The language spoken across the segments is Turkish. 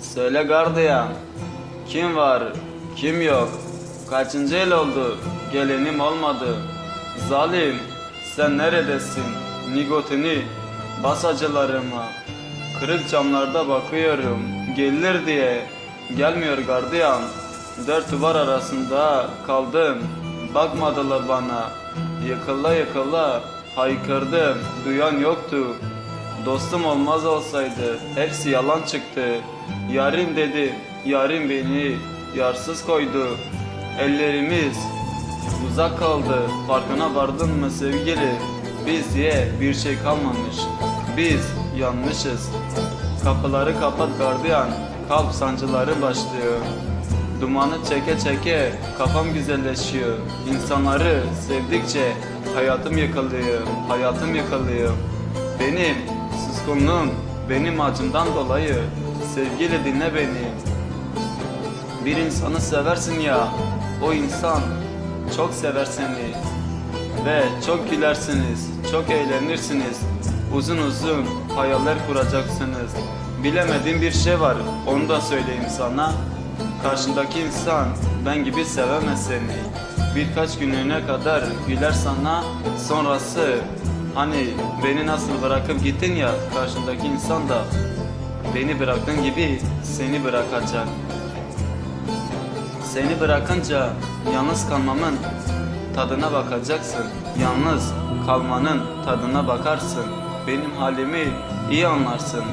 Söyle gardiyan. Kim var? Kim yok? Kaçıncı el oldu? Gelenim olmadı. Zalim. Sen neredesin? Nigotini bas acılarıma. Kırık camlarda bakıyorum. Gelir diye. Gelmiyor gardiyan. Dört duvar arasında kaldım. Bakmadılar bana. Yıkıla yıkıla haykırdım. Duyan yoktu. Dostum olmaz olsaydı hepsi yalan çıktı. Yarim dedi, yarim beni yarsız koydu. Ellerimiz uzak kaldı. Farkına vardın mı sevgili? Biz diye bir şey kalmamış. Biz yanmışız. Kapıları kapat gardiyan. Kalp sancıları başlıyor. Dumanı çeke çeke kafam güzelleşiyor. İnsanları sevdikçe hayatım yıkılıyor. Hayatım yıkılıyor. Benim suskunluğum benim acımdan dolayı. Sevgili dinle beni. Bir insanı seversin ya, o insan çok sever seni. Ve çok gülersiniz, çok eğlenirsiniz. Uzun uzun hayaller kuracaksınız. Bilemediğim bir şey var, onu da söyleyeyim sana. Karşındaki insan ben gibi sevemez seni. Birkaç günlüğüne kadar güler sana, sonrası hani beni nasıl bırakıp gittin ya karşındaki insan da beni bıraktığın gibi seni bırakacak. Seni bırakınca yalnız kalmamın tadına bakacaksın. Yalnız kalmanın tadına bakarsın. Benim halimi iyi anlarsın.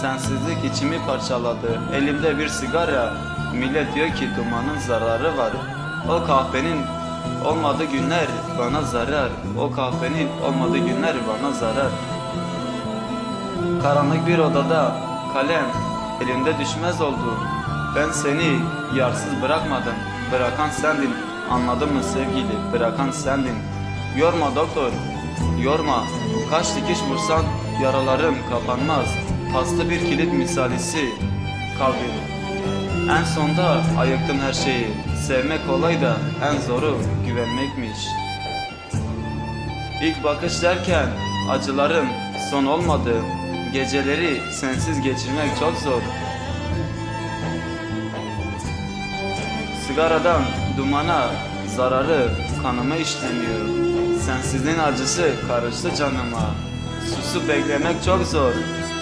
Sensizlik içimi parçaladı. Elimde bir sigara. Millet diyor ki dumanın zararı var. O kahvenin olmadığı günler bana zarar. O kahvenin olmadığı günler bana zarar. Karanlık bir odada kalem elimde düşmez oldu. Ben seni yarsız bırakmadım. Bırakan sendin. Anladın mı sevgili? Bırakan sendin. Yorma doktor. Yorma. Kaç dikiş vursan yaralarım kapanmaz. Paslı bir kilit misalisi kalbim. En sonda ayıktım her şeyi. Sevmek kolay da en zoru güvenmekmiş. İlk bakış derken acılarım son olmadı. Geceleri sensiz geçirmek çok zor. Sigaradan dumana zararı kanıma işlemiyor. Sensizliğin acısı karıştı canıma. Susup beklemek çok zor.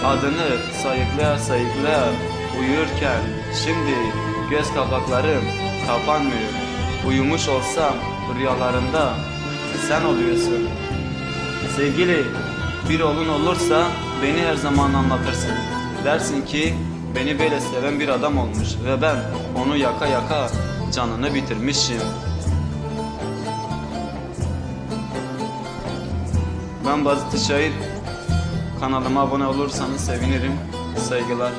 Adını sayıklaya sayıklaya uyurken şimdi göz kapaklarım kapanmıyor. Uyumuş olsam rüyalarımda sen oluyorsun. Sevgili bir oğlun olursa beni her zaman anlatırsın. Dersin ki beni böyle seven bir adam olmuş ve ben onu yaka yaka canını bitirmişim. Ben Bazı Şair. Kanalıma abone olursanız sevinirim. Saygılar.